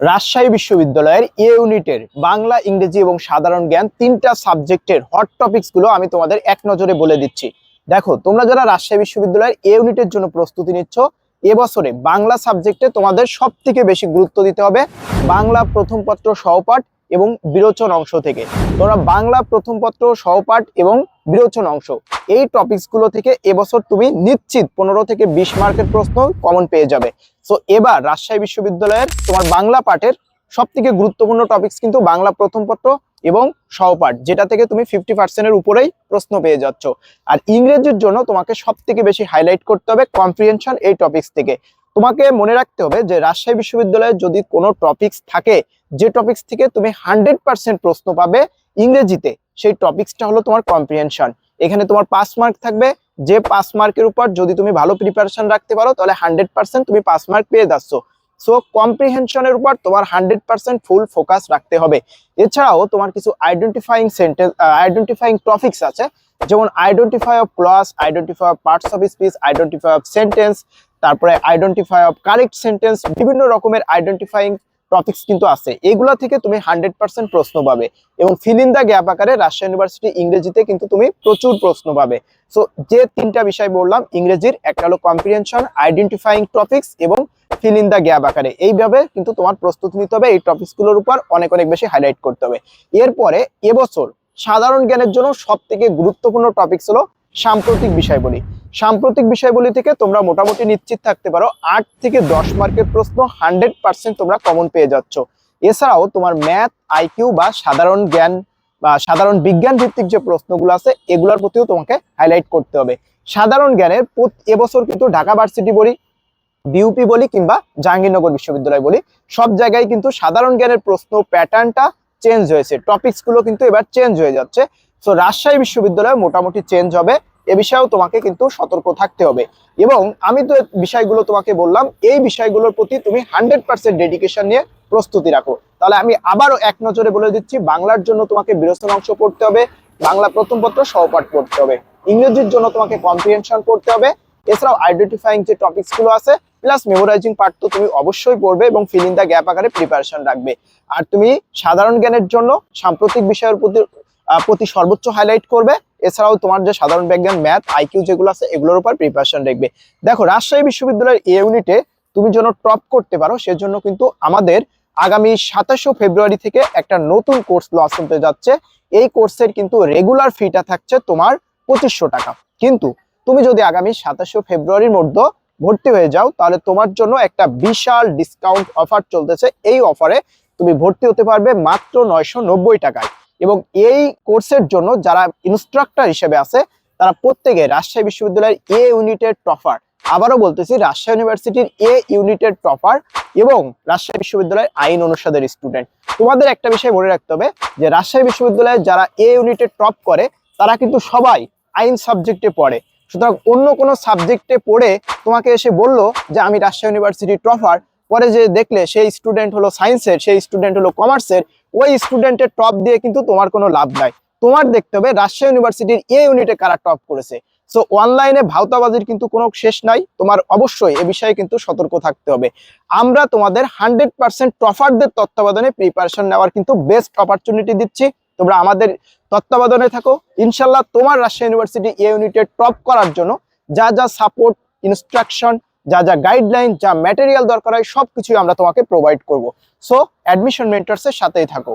রাজশাহী বিশ্ববিদ্যালয়ের এ ইউনিটের বাংলা, ইংরেজি এবং সাধারণ জ্ঞান তিনটা সাবজেক্টের হট টপিক্সগুলো আমি তোমাদের এক নজরে বলে দিচ্ছি। দেখো, তোমরা যারা রাজশাহী বিশ্ববিদ্যালয়ের এ ইউনিটের জন্য প্রস্তুতি নিচ্ছ এবছরে বাংলা সাবজেক্টে তোমাদের সব থেকে বেশি গুরুত্ব দিতে হবে। বাংলা প্রথম পত্র সহপাঠ এবং বিরোচন অংশ থেকে। তোমরা বাংলা প্রথম পত্র সহপাঠ এবং বিরোচন অংশ, এই টপিকসগুলো থেকে এবছর তুমি নিশ্চিত পনেরো থেকে বিশ মার্কের প্রশ্ন কমন পেয়ে যাবে। সো এবার রাজশাহী বিশ্ববিদ্যালয়ের তোমার বাংলা পাঠের সব থেকে গুরুত্বপূর্ণ টপিকস কিন্তু বাংলা প্রথম পত্র এবং সহপাঠ যেটা থেকে তুমি ফিফটি পার্সেন্টের উপরেই প্রশ্ন পেয়ে যাচ্ছ। আর ইংরেজির জন্য তোমাকে সব থেকে বেশি হাইলাইট করতে হবে কম্প্রিহেনশন এই টপিকস থেকে। তোমাকে মনে রাখতে হবে যে রাজশাহী বিশ্ববিদ্যালয়ে যদি কোনো টপিকস থাকে, যে টপিকস থেকে তুমি হান্ড্রেড পার্সেন্ট প্রশ্ন পাবে ইংরেজিতে, সেই টপিকসটা হলো তোমার কম্প্রিহেনশন এখানে তোমার পাস মার্ক থাকবে। যে পাস মার্কের উপর যদি তুমি ভালো প্রিপারেশন রাখতে পারো, তাহলে হান্ড্রেড পার্সেন্ট তুমি পাস মার্ক পেয়ে যাচ্ছ। সো কম্প্রিহেনশনের উপর তোমার হান্ড্রেড পার্সেন্ট ফুল ফোকাস রাখতে হবে। এছাড়াও তোমার কিছু আইডেন্টিফাইং সেন্টেন্স আইডেন্টিফাইং টপিকস আছে। যেমন identify of clause identify of parts of speech identify of sentence তারপরে আইডেন্টিফাই অফ কারেক্ট সেন্টেন্স বিভিন্ন রকমের আইডেন্টিফাইং টপিকস কিন্তু আছে। এগুলো থেকে তুমি হান্ড্রেড পার্সেন্ট প্রশ্ন পাবে এবং ফিল ইন দ্য গ্যাপ আকারে রাজশাহী ইউনিভার্সিটি ইংরেজিতে কিন্তু তুমি প্রচুর প্রশ্ন পাবে। সো যে তিনটা বিষয় বললাম, ইংরেজির একটা হলো কম্প্রিহেনশন আইডেন্টিফাইং টপিক্স এবং ফিল ইন দ্য গ্যাপ আকারে। এইভাবে কিন্তু তোমার প্রস্তুতি নিতে হবে, এই টপিকসগুলোর উপর অনেক অনেক বেশি হাইলাইট করতে হবে। এরপরে এবছর সাধারণ জ্ঞানের জন্য সব থেকে গুরুত্বপূর্ণ টপিকস হলো সাম্প্রতিক বিষয়বলী সাম্প্রতিক বিষয়গুলি থেকে তোমরা মোটামুটি নিশ্চিত থাকতে পারো, আট থেকে দশ মার্কের প্রশ্ন হান্ড্রেড পার্সেন্ট তোমরা কমন পেয়ে যাচ্ছ। এছাড়াও তোমার ম্যাথ আইকিউ বা সাধারণ জ্ঞান বা সাধারণ বিজ্ঞান ভিত্তিক যে প্রশ্নগুলো আছে, এগুলোর প্রতিও তোমাকে হাইলাইট করতে হবে। সাধারণ জ্ঞানের এবছর কিন্তু ঢাকা ভার্সিটি বলি, বিউপি বলি কিংবা জাহাঙ্গীরনগর বিশ্ববিদ্যালয় বলি, সব জায়গায় কিন্তু সাধারণ জ্ঞানের প্রশ্ন প্যাটার্নটা চেঞ্জ হয়েছে। টপিকসগুলো কিন্তু এবার চেঞ্জ হয়ে যাচ্ছে। সো রাজশাহী বিশ্ববিদ্যালয় মোটামুটি চেঞ্জ হবে। এ বিষয়েও তোমাকে কিন্তু সতর্ক থাকতে হবে। এবং আমি তো বিষয়গুলো তোমাকে বললাম, এই বিষয়গুলোর প্রতি তুমি হান্ড্রেড পার্সেন্ট ডেডিকেশন নিয়ে প্রস্তুতি রাখো। তাহলে আমি আবারও এক নজরে বলে দিচ্ছি, বাংলার জন্য তোমাকে বিরোচন অংশ পড়তে হবে, বাংলা প্রথম পত্র, সহপাঠ পড়তে হবে। ইংরেজির জন্য তোমাকে কম্প্রিহেনশন করতে হবে। এছাড়াও আইডেন্টিফাইং যে টপিকসগুলো আছে প্লাস মেমোরাইজিং পার্ট তো তুমি অবশ্যই পড়বে এবং ফিল ইন দ্য গ্যাপ আকারে প্রিপারেশন রাখবে। আর তুমি সাধারণ জ্ঞানের জন্য সাম্প্রতিক বিষয়ের প্রতি প্রতি সর্বোচ্চ হাইলাইট করবে। এছাড়াও তোমার যে সাধারণ বিজ্ঞান ম্যাথ আইকিউ যেগুলো আছে, এগুলোর উপর প্রিপারেশন রাখবে দেখো, রাজশাহী বিশ্ববিদ্যালয়ের এ ইউনিটে তুমি যেন টপ করতে পারো, সেজন্য কিন্তু আমাদের আগামী সাতাশে ফেব্রুয়ারি থেকে একটা নতুন কোর্স লঞ্চ হতে যাচ্ছে। এই কোর্সের কিন্তু রেগুলার ফিটা থাকছে তোমার পঁচিশশো টাকা। কিন্তু তুমি যদি আগামী সাতাশে ফেব্রুয়ারির মধ্যে ভর্তি হয়ে যাও, তাহলে তোমার জন্য একটা বিশাল ডিসকাউন্ট অফার চলতেছে। এই অফারে তুমি ভর্তি হতে পারবে মাত্র নয়শো নব্বই টাকায়। এবং এই কোর্সের জন্য যারা ইনস্ট্রাক্টর হিসেবে আছে, তারা প্রত্যেকে রাজশাহী বিশ্ববিদ্যালয়ের এ ইউনিটের টপার আবারও বলতেছি, রাজশাহী ইউনিভার্সিটির এ ইউনিটের টপার এবং রাজশাহী বিশ্ববিদ্যালয়ের আইন অনুষদের স্টুডেন্ট তোমাদের একটা বিষয় মনে রাখতে হবে, যে রাজশাহী বিশ্ববিদ্যালয়ে যারা এ ইউনিটে টপ করে, তারা কিন্তু সবাই আইন সাবজেক্টে পড়ে। সুতরাং অন্য কোনো সাবজেক্টে পড়ে তোমাকে এসে বলল যে, আমি রাজশাহী ইউনিভার্সিটির টপার পরে যে দেখলে সেই স্টুডেন্ট হলো সায়েন্সের সেই স্টুডেন্ট হলো কমার্সের ওই স্টুডেন্টের টপ দিয়ে কিন্তু তোমার কোনো লাভ নাই। তোমার দেখতে হবে রাজশাহী ইউনিভার্সিটির এ ইউনিটে কারা টপ করেছে। সো অনলাইনে ভাওতাবাজির কিন্তু কোনো শেষ নাই। তোমার অবশ্যই এ বিষয়ে কিন্তু সতর্ক থাকতে হবে। আমরা তোমাদের হান্ড্রেড পার্সেন্ট টপারদের তত্ত্বাবধানে প্রিপারেশন নেওয়ার কিন্তু বেস্ট অপরচুনিটি দিচ্ছি। তোমরা আমাদের তত্ত্বাবধানে থাকো। ইনশাল্লাহ তোমার রাজশাহী ইউনিভার্সিটি এ ইউনিটে টপ করার জন্য যা যা সাপোর্ট ইনস্ট্রাকশন যা যা গাইডলাইন যা ম্যাটেরিয়াল দরকার হয়, সবকিছুই আমরা তোমাকে প্রোভাইড করব। সো অ্যাডমিশন মেন্টার্সের সাথেই থাকো।